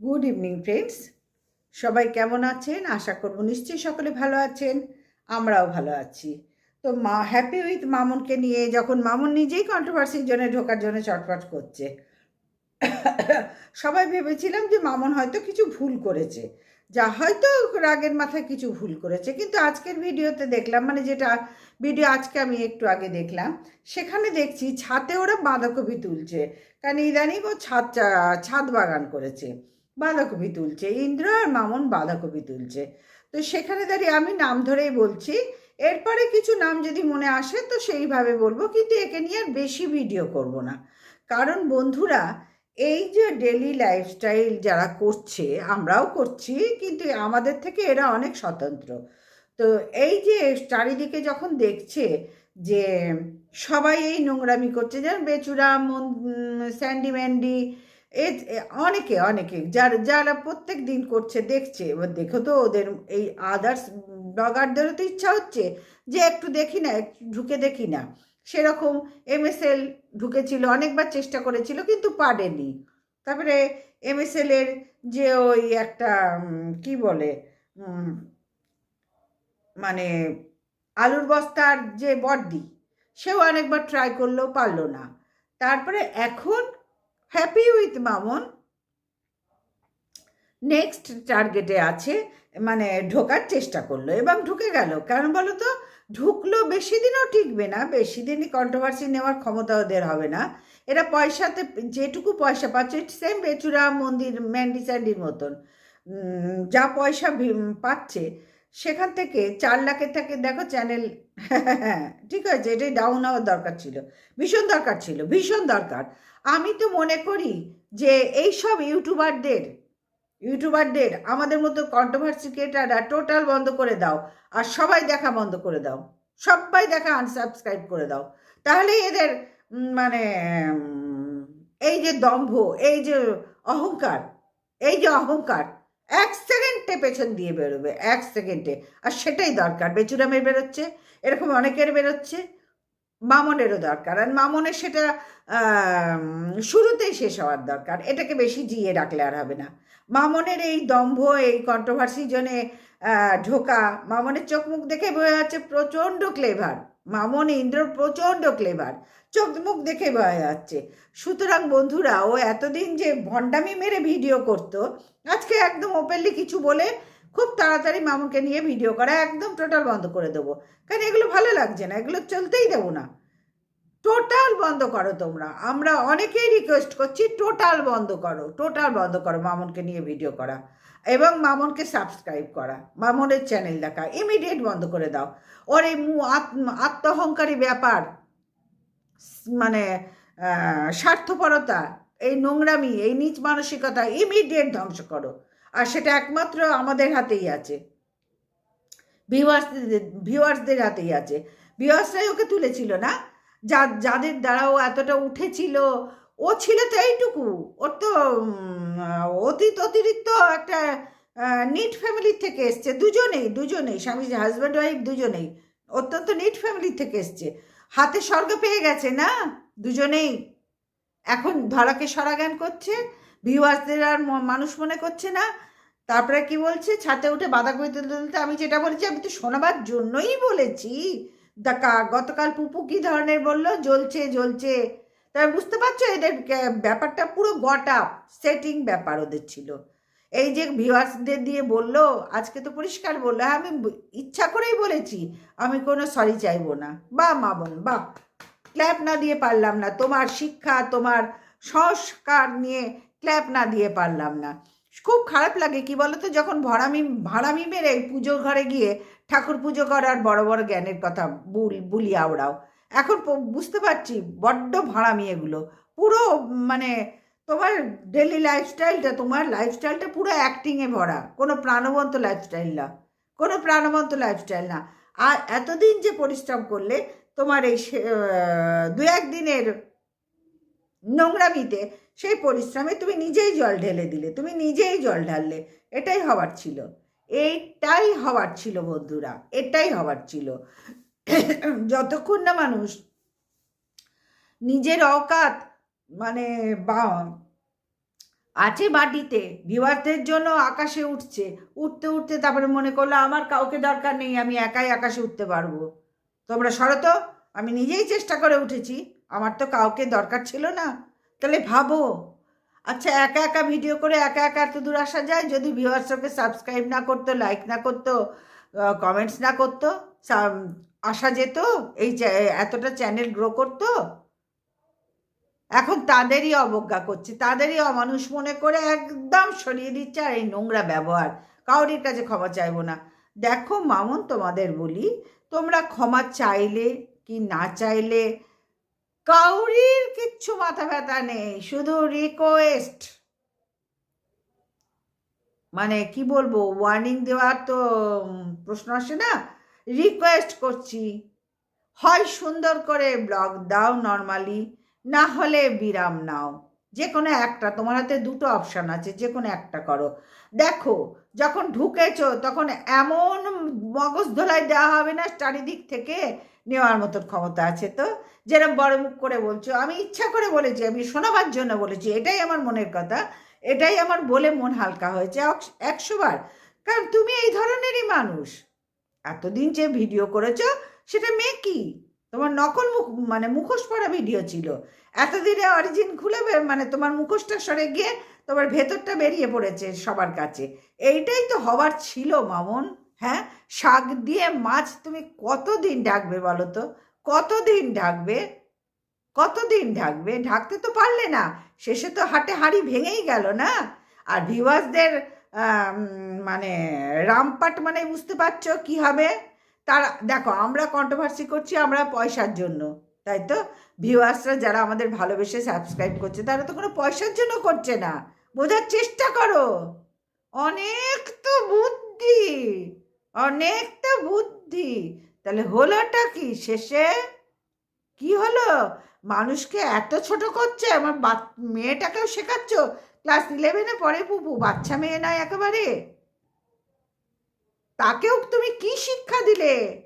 Good evening friends সবাই কেমন আছেন? আশা করব নিশ্চয়ই সকলে ভালো আছেন। আমরাও ভালো আছি। তো মা হ্যাপি উইথ মামুনকে নিয়ে যখন মামুন নিজেই কন্ট্রোভার্সির জন্য ঢোকার জন্য চটপট করছে, সবাই ভেবেছিলাম যে মামুন হয়তো কিছু ভুল করেছে। যা হয়তো রাগের মাথায় কিছু ভুল করেছে, কিন্তু আজকের ভিডিওতে দেখলাম মানে যেটা ভিডিও আজকে আমি একটু আগে দেখলাম, সেখানে দেখছি ছাতে ওরা বাঁধাকপি তুলছে। কারণ ইদানিং ও ছাদ ছাদ বাগান করেছে। বাঁধাকপি তুলছে, ইন্দ্র আর মামুন বাঁধাকপি তুলছে। তো সেখানে দাঁড়িয়ে আমি নাম ধরেই বলছি, এরপরে কিছু নাম যদি মনে আসে তো সেইভাবে বলব, কিন্তু একে নিয়ে আর বেশি ভিডিও করব না। কারণ বন্ধুরা, এই যে ডেলি লাইফস্টাইল যারা করছে, আমরাও করছি, কিন্তু আমাদের থেকে এরা অনেক স্বতন্ত্র। তো এই যে চারিদিকে যখন দেখছে যে সবাই এই নোংরামি করছে যেন বেচুরা, মন- স্যান্ডি ম্যান্ডি এ অনেকে অনেকে যারা যারা প্রত্যেক দিন করছে, দেখছে, এবার দেখো তো ওদের এই আদার্স ব্লগারদেরও তো ইচ্ছা হচ্ছে যে একটু দেখি না ঢুকে দেখি না। সেরকম এমএসএল ঢুকেছিল, অনেকবার চেষ্টা করেছিল, কিন্তু পারেনি। তারপরে এমএসএল এর যে ওই একটা কি বলে মানে আলুর বস্তার যে বর্দি, সেও অনেকবার ট্রাই করলেও পারল না। তারপরে এখন হ্যাপি উইথ মামন নেক্সট টার্গেটে আছে মানে ঢোকার চেষ্টা করল এবং ঢুকে গেল। কারণ বলো তো, ঢুকলো বেশি দিনও টিকবে না, বেশি দিনই কন্ট্রোভার্সি নেওয়ার ক্ষমতা ওদের হবে না। এরা পয়সাতে, যেটুকু পয়সা পাচ্ছে সেম বেচুরা মন্দির ম্যান্ডি স্যান্ডির মতন। যা পয়সা পাচ্ছে সেখান থেকে চার লাখের থেকে, দেখো চ্যানেল ঠিক আছে, এটাই ডাউন হওয়ার দরকার ছিল, ভীষণ দরকার ছিল, ভীষণ দরকার। আমি তো মনে করি যে এই সব ইউটিউবারদের ইউটিউবারদের আমাদের মতো কন্ট্রোভার্সি ক্রিয়েটাররা টোটাল বন্ধ করে দাও, আর সবাই দেখা বন্ধ করে দাও, সবাই দেখা আনসাবস্ক্রাইব করে দাও। তাহলেই এদের মানে এই যে দম্ভ, এই যে অহংকার, এই যে অহংকার এক সেকেন্ডে পেছন দিয়ে বেরোবে, এক সেকেন্ডে। আর সেটাই দরকার বেচুরামের বেরোচ্ছে, এরকম অনেকের বেরোচ্ছে, মামনেরও দরকার। আর মামনের সেটা শুরুতেই শেষ হওয়ার দরকার, এটাকে বেশি জিয়ে রাখলে আর হবে না। মামনের এই দম্ভ, এই কন্ট্রোভার্সি জন্যে ঢোকা। মামনের চোখ মুখ দেখে বোঝা যাচ্ছে প্রচণ্ড ক্লেভার মামন ইন্দ্র প্রচণ্ড ক্লেভার চোখ মুখ দেখে বোঝা যাচ্ছে। সুতরাং বন্ধুরা, ও এতদিন যে ভণ্ডামি মেরে ভিডিও করতো, আজকে একদম ওপেনলি কিছু বলে খুব তাড়াতাড়ি মামুনকে নিয়ে ভিডিও করা একদম টোটাল বন্ধ করে দেবো। কারণ এগুলো ভালো লাগছে না? এগুলো চলতেই দেবো না। টোটাল বন্ধ করো তোমরা। আমরা অনেকেই রিকোয়েস্ট করছি টোটাল বন্ধ করো। টোটাল বন্ধ করো মামুনকে নিয়ে ভিডিও করা। এবং মামুনকে সাবস্ক্রাইব করা, মামুনের চ্যানেল দেখা ইমিডিয়েট বন্ধ করে দাও। ওর এই মু আত্ম- আত্মহংকারী ব্যাপার মানে স্বার্থপরতা, এই নোংরামি, এই নিচ মানসিকতা ইমিডিয়েট ধ্বংস করো। আর সেটা একমাত্র আমাদের হাতেই আছে। ভিউয়ার্সদের ভিউয়ার্সদের হাতেই আছে। ভিউয়ার্সরাই ওকে তুলেছিল না? যা, যাদের দ্বারা ও এতটা উঠেছিল ও ছিল তো এইটুকু। ওর তো অতীত অতিরিক্ত একটা নিট ফ্যামিলির থেকে এসছে। দুজনেই দুজনেই, স্বামী হাজব্যান্ড ওয়াইফ দুজনেই। অত্যন্ত নিট ফ্যামিলির থেকে এসছে। হাতে স্বর্গ পেয়ে গেছে না? দুজনেই। এখন ধরাকে সরাজ্ঞান করছে। ভিউয়ার্সদের আর মানুষ মনে করছে না। তারপরে কি বলছে? ছাতে উঠে বাঁধাকপি তুলতে তুলতে আমি যেটা বলেছি, আমি তো শোনাবার জন্যই বলেছি। দেখা গতকাল পুপু কি ধরনের বলল? জ্বলছে জ্বলছে। তাই বুঝতে পারছ? এদের ব্যাপারটা পুরো গটা সেটিং ব্যাপার ওদের ছিল। এই যে ভিউয়ার্সদের দিয়ে বলল, আজকে তো পরিষ্কার বলল হ্যাঁ আমি ইচ্ছা করেই বলেছি, আমি কোনো সরি চাইব না। বা মা বোন, বা ক্ল্যাপ না দিয়ে পারলাম না, তোমার শিক্ষা, তোমার সংস্কার নিয়ে ক্ল্যাপ না দিয়ে পারলাম না। খুব খারাপ লাগে, কি বলতো? যখন ভরামি ভাড়ামি মেরে পুজো ঘরে গিয়ে ঠাকুর পুজো করার বড় বড় জ্ঞানের কথা বুল বুলি আওড়াও। এখন বুঝতে পারছি, বড্ড ভাড়ামি এগুলো। পুরো মানে তোমার ডেলি লাইফস্টাইলটা তোমার লাইফস্টাইলটা পুরো অ্যাক্টিংয়ে ভরা। কোনো প্রাণবন্ত লাইফস্টাইল না। কোনো প্রাণবন্ত লাইফস্টাইল না। আর এতদিন যে পরিশ্রম করলে, তোমার এই দু একদিনের নোংরামিতে সেই পরিশ্রমে তুমি নিজেই জল ঢেলে দিলে, তুমি নিজেই জল ঢাললে। এটাই হওয়ার ছিল। এইটাই হওয়ার ছিল বন্ধুরা, এটাই হওয়ার ছিল। যতক্ষণ না মানুষ নিজের অকাত মানে বা আছে বাটিতে ভিউয়ারদের জন্য আকাশে উঠছে, উঠতে উঠতে তারপরে মনে করল, আমার কাউকে দরকার নেই, আমি একাই আকাশে উঠতে পারব। তোমরা সরো তো, আমি নিজেই চেষ্টা করে উঠেছি, আমার তো কাউকে দরকার ছিল না। তাহলে ভাবো আচ্ছা একা একা ভিডিও করে একা একা এত দূর আসা যায়? যদি ভিউয়ার্সকে সাবস্ক্রাইব না করতো লাইক না করতো কমেন্টস না করতো আসা যেত, এই এতটা চ্যানেল গ্রো করতো। এখন তাদেরই অবজ্ঞা করছে, তাদেরই অমানুষ মনে করে একদম সরিয়ে দিচ্ছে আর এই নোংরা ব্যবহার। কাউরির কাছে ক্ষমা চাইব না। দেখো মামুন, তোমাদের বলি, তোমরা ক্ষমা চাইলে কি না চাইলে কাউরির কিচ্ছু মাথা ব্যথা নেই, শুধু রিকোয়েস্ট মানে কি বলব ওয়ার্নিং দেওয়ার তো প্রশ্ন আসে না? রিকোয়েস্ট করছি। হয় সুন্দর করে ব্লগ দাও নর্মালি না হলে বিরাম নাও। যে কোনো একটা, তোমার হাতে দুটো অপশান আছে যে কোনো একটা করো। দেখো, যখন ঢুকেছো, তখন এমন মগজ ধোলাই দেওয়া হবে না, চারিদিক থেকে নেওয়ার মতন ক্ষমতা আছে তো? যেরকম বড় মুখ করে বলছো, আমি ইচ্ছা করে বলেছি, আমি শোনাবার জন্য বলেছি, এটাই আমার মনের কথা, এটাই আমার বলে মন হালকা হয়েছে অক্স- একশো বার। কারণ তুমি এই ধরনেরই মানুষ। এতদিন যে ভিডিও করেছ, সেটা মেকি তোমার নকল মুখ মানে মুখোশ পরা ভিডিও ছিল। এতদিনে অরিজিন খুলে মানে তোমার মুখোশটা সরে গিয়ে তোমার ভেতরটা বেরিয়ে পড়েছে সবার কাছে। এইটাই তো হবার ছিল মামন হ্যাঁ? শাক দিয়ে মাছ তুমি কতদিন ঢাকবে বলো তো? কতদিন ঢাকবে? কতদিন ঢাকবে? ঢাকতে তো পারলে না। শেষে তো হাটে হাঁড়ি ভেঙেই গেল না? আর ভিউয়ার্সদের মানে রামপাট মানে বুঝতে পারছ কি হবে? তারা, দেখো, আমরা কন্ট্রোভার্সি করছি আমরা পয়সার জন্য, তাই তো? ভিউয়ার্সরা যারা আমাদের ভালোবেসে সাবস্ক্রাইব করছে, তারা তো কোনো পয়সার জন্য করছে না। বোঝার চেষ্টা করো। অনেক তো বুদ্ধি, অনেক তো বুদ্ধি। তাহলে হলোটা কি? শেষে কি হলো? মানুষকে এত ছোট করছে, আমার মেয়েটাকেও শেখাচ্ছ? ক্লাস ইলেভেনে পড়ে পুপু বাচ্চা মেয়ে নয় একেবারে। তাকেও তুমি কি শিক্ষা দিলে?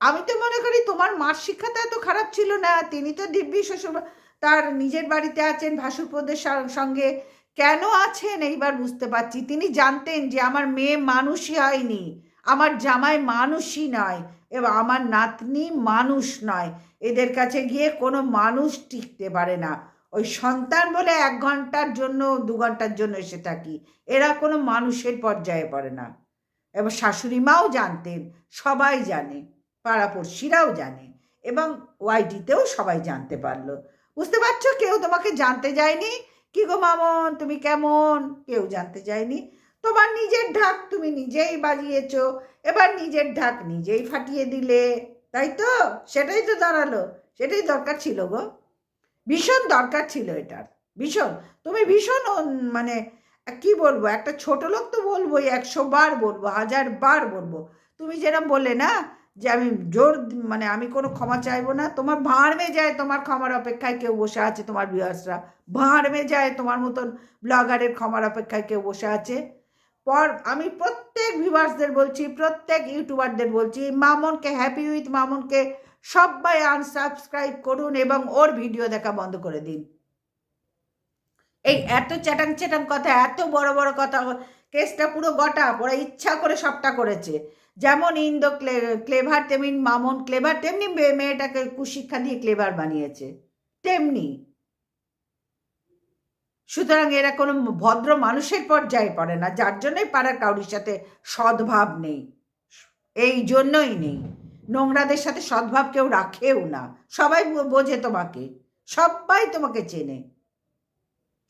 আমি তো মনে করি তোমার মার শিক্ষাটা এত খারাপ ছিল না। তিনি তো দিব্যি শ্বশুর তার নিজের বাড়িতে আছেন, ভাসুরপদের সঙ্গে। কেন আছেন? এইবার বুঝতে পারছি। তিনি জানতেন যে আমার মেয়ে মানুষই হয়নি। আমার জামাই মানুষই নয়। এবং আমার নাতনি মানুষ নয়। এদের কাছে গিয়ে কোনো মানুষ টিকতে পারে না। ওই সন্তান বলে এক ঘণ্টার জন্য, দু ঘণ্টার জন্য এসে থাকি। এরা কোনো মানুষের পর্যায়ে পড়ে না। এবং শাশুড়ি মাও জানতেন, সবাই জানে, পাড়াপড়শিরাও জানে এবং ওয়াইটিতেও সবাই জানতে পারল। বুঝতে পারছ? কেউ তোমাকে জানতে যায়নি? কি গো মামন, তুমি কেমন? কেউ জানতে যায়নি? তোমার নিজের ঢাক তুমি নিজেই বাজিয়েছ। এবার নিজের ঢাক নিজেই ফাটিয়ে দিলে, তাই তো? সেটাই তো দাঁড়াল। সেটাই দরকার ছিল গো। ভীষণ দরকার ছিল এটার, ভীষণ। তুমি ভীষণ মানে কি বলব, একটা ছোট লোক তো বলবোই, একশো বার বলব, হাজার বার বলব। তুমি যেরকম বললে না, যে আমি জোর মানে আমি কোনো ক্ষমা চাইব না, তোমার ভাঁড়মে যায় তোমার ক্ষমার অপেক্ষায় কেউ বসে আছে, তোমার ভিউয়ার্সরা ভাঁড়মে যায় তোমার মতন ব্লগারের ক্ষমার অপেক্ষায় কেউ বসে আছে। পর, আমি প্রত্যেক ভিউয়ার্সদের বলছি, প্রত্যেক ইউটিউবারদের বলছি, মামনকে হ্যাপি উইথ মামনকে সবাই আনসাবস্ক্রাইব করুন এবং ওর ভিডিও দেখা বন্ধ করে দিন। এই এত চ্যাটাং চ্যাটাং কথা, এত বড় বড় কথা, কেসটা পুরো গটা, ওরা ইচ্ছা করে সবটা করেছে। যেমন ইন্দো ক্লে, ক্লেভার, তেমনি মামন ক্লেভার, তেমনি মেয়ে- মেয়েটাকে কুশিক্ষা দিয়ে ক্লেভার বানিয়েছে। তেমনি। সুতরাং এরা কোনো ভদ্র মানুষের পর্যায়ে পড়ে না, যার জন্যই পাড়ার কাউরির সাথে সদ্ভাব নেই। এই জন্যই নেই। নোংরাদের সাথে সদ্ভাব কেউ রাখেও না। সবাই বোঝে তোমাকে। সবাই তোমাকে চেনে।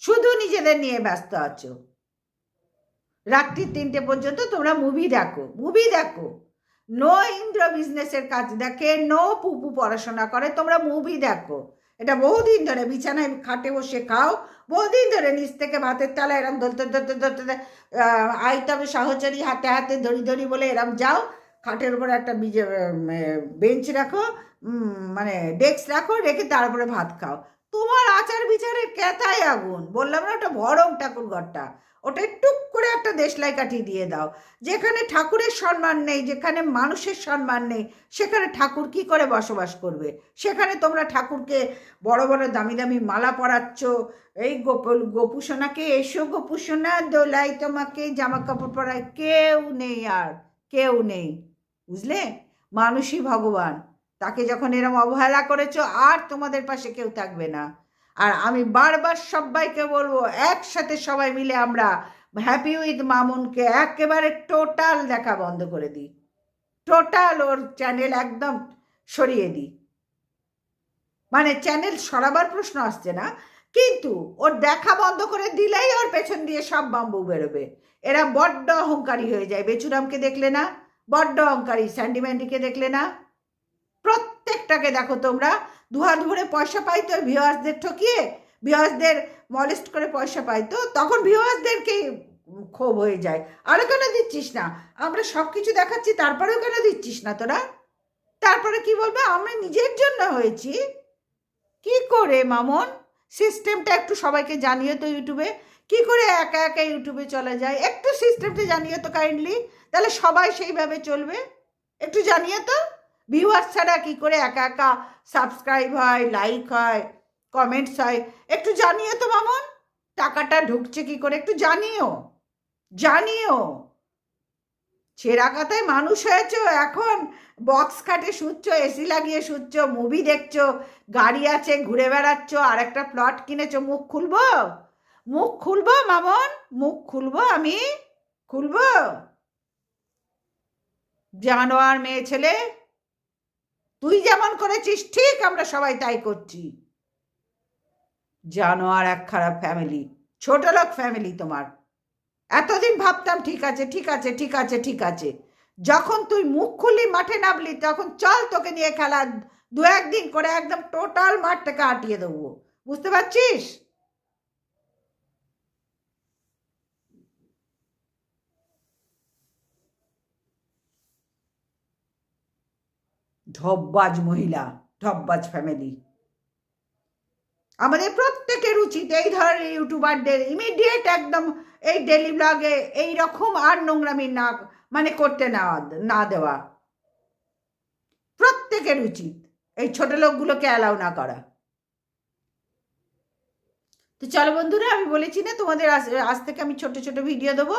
শুধু নিজেদের নিয়ে ব্যস্ত আছো। রাত্রি তিনটে পর্যন্ত তোমরা মুভি দেখো মুভি দেখো। নো ইন্দ্র বিজনেসের কাজ দেখে নো পুপু পড়াশোনা করে তোমরা মুভি দেখো। এটা বহুদিন ধরে বিছানায় খাটে বসে খাও বহুদিন ধরে নিচ থেকে ভাতের তালা এরম ধরতে ধরতে ধরতে আহ, আইতে হবে সহচারী হাতে হাতে ধরি ধরি বলে এরম যাও খাটের উপরে একটা বিজে বেঞ্চ রাখো মানে ডেস্ক রাখো, রেখে তারপরে ভাত খাও। তোমার আচার বিচারের কেতায় আগুন? বললাম না, ওটা ভরম ঠাকুর ঘরটা। ওটা টুক করে একটা দেশলাই কাঠি দিয়ে দাও। যেখানে ঠাকুরের সম্মান নেই, যেখানে মানুষের সম্মান নেই, সেখানে ঠাকুর কি করে বসবাস করবে? সেখানে তোমরা ঠাকুরকে বড় বড় দামি দামি মালা পরাচ্ছ। এই গোপ গোপুসোনাকে এসো, গোপুসোনা, দোলাই তোমাকে, জামা কাপড় পরায় কেউ নেই আর, কেউ নেই। বুঝলে? মানুষই ভগবান। তাকে যখন এরম অবহেলা করেছ, আর তোমাদের পাশে কেউ থাকবে না। আর আমি বারবার সবাইকে বলব, একসাথে সবাই মিলে আমরা হ্যাপি উইথ মামুনকে একেবারে টোটাল দেখা বন্ধ করে দিই। টোটাল ওর চ্যানেল একদম সরিয়ে দিই। মানে চ্যানেল সরাবার প্রশ্ন আসছে না, কিন্তু ওর দেখা বন্ধ করে দিলেই ওর পেছন দিয়ে সব বাম্বু বেরোবে। এরা বড্ড অহংকারী হয়ে যায়। বেচুরামকে দেখলে না? বড্ড অহংকারী। স্যান্ডি ম্যান্ডিকে দেখলে না? প্রত্যেকটাকে দেখো তোমরা। দুহাত ভরে পয়সা পাইতো ভিওয়ার্সদের ঠকিয়ে ভিওয়ার্সদের মলেস্ট করে পয়সা পাইতো তখন ভিওয়ার্সদেরকে ক্ষোভ হয়ে যায়? আরও কেন দিচ্ছিস না? আমরা সব কিছু দেখাচ্ছি, তারপরেও কেন দিচ্ছিস না তোরা? তারপরে কি বলবে? আমরা নিজের জন্য হয়েছি। কি করে মামন? সিস্টেমটা একটু সবাইকে জানিয়ে তো ইউটিউবে। কি করে একা একা ইউটিউবে চলা যায়? একটু সিস্টেমটা জানিয়ে তো কাইন্ডলি তাহলে সবাই সেইভাবে চলবে? একটু জানিয়ে তো। ভিউয়ার্স ছাড়া কি করে একা একা সাবস্ক্রাইব হয় লাইক হয় কমেন্টস হয়? একটু জানিয়ে তো মামন, টাকাটা ঢুকছে কি করে? একটু জানিও। জানিও। ছেঁড়া কথায় মানুষ হয়েছো এখন। বক্স খাটে শুচ্ছ এসি লাগিয়ে শুচ্ছ মুভি দেখছ, গাড়ি আছে, ঘুরে বেড়াচ্ছ আর একটা প্লট কিনেছো, মুখ খুলবো? মুখ খুলবো, মামন? মুখ খুলবো, আমি খুলবো। জানোয়ার মেয়ে ছেলে, তুই যেমন করেছিস, ঠিক আমরা সবাই তাই করছি। জানোয়ার এক খারাপ ফ্যামিলি ছোট লোক ফ্যামিলি তোমার। এতদিন ভাবতাম, ঠিক আছে ঠিক আছে ঠিক আছে ঠিক আছে। যখন তুই মুখ খুললি, মাঠে নামলি, তখন চল তোকে নিয়ে খেলা দু একদিন করে একদম টোটাল মাঠটাকে আটিয়ে দেবো। বুঝতে পারছিস? ঢপবাজ মহিলা ঢপবাজ ফ্যামিলি আমাদের প্রত্যেকের উচিত এই ধরনের ইউটিউবারদের ইমিডিয়েট একদম এই ডেলি ব্লগে এই রকম আর নোংরামি না মানে করতে না না দেওয়া। প্রত্যেকের উচিত এই ছোট লোকগুলোকে অ্যালাউ না করা। তো চলো বন্ধুরা, আমি বলেছি না তোমাদের আজ থেকে আমি ছোট ছোট ভিডিও দেবো।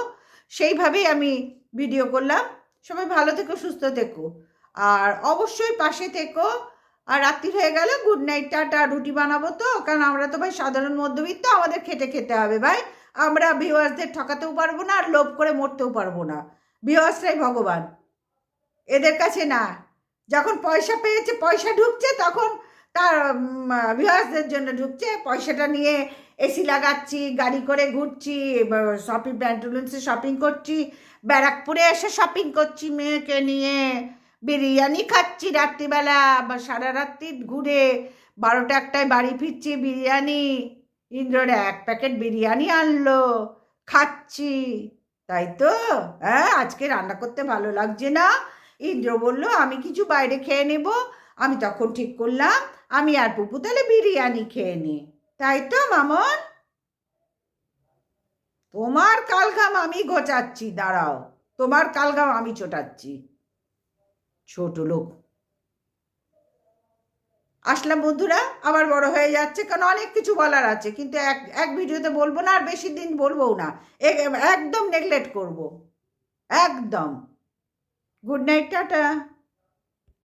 সেইভাবেই আমি ভিডিও করলাম। সবাই ভালো থেকো, সুস্থ থেকো। আর অবশ্যই পাশে থেকো। আর রাত্রি হয়ে গেলে গুড নাইট টাটা, রুটি বানাবো তো। কারণ আমরা তো ভাই সাধারণ মধ্যবিত্ত, আমাদের খেটে খেতে হবে ভাই। আমরা ভিউয়ার্সদের ঠকাতেও পারব না, আর লোভ করে মরতেও পারব না। ভিউয়ার্সরাই ভগবান। এদের কাছে না। যখন পয়সা পেয়েছে, পয়সা ঢুকছে, তখন তার ভিউয়ার্সদের জন্য ঢুকছে। পয়সাটা নিয়ে এসি লাগাচ্ছি, গাড়ি করে ঘুরছি শপিং প্যান্টুলেন্সে শপিং করছি, ব্যারাকপুরে এসে শপিং করছি মেয়েকে নিয়ে। বিরিয়ানি খাচ্ছি রাত্রিবেলা, বা সারা রাত্রি ঘুরে বারোটা একটায় বাড়ি ফিরছি, বিরিয়ানি। ইন্দ্রর এক প্যাকেট বিরিয়ানি আনলো, খাচ্ছি। তাই তো? হ্যাঁ আজকে রান্না করতে ভালো লাগছে না। ইন্দ্র বলল, আমি কিছু বাইরে খেয়ে নেব। আমি তখন ঠিক করলাম, আমি আর পুপু তাহলে বিরিয়ানি খেয়ে নিই তাই তো, মামন? তোমার কালঘাম আমি ঘোচাচ্ছি দাঁড়াও। তোমার কালঘাম আমি চোটাচ্ছি ছোট লোক। আসলাম বন্ধুরা, আবার বড় হয়ে যাচ্ছে, কারণ অনেক কিছু বলার আছে, কিন্তু এক এক ভিডিওতে বলব না, আর বেশি দিন বলব না। একদম নেগলেক্ট করব। একদম। Good night tata.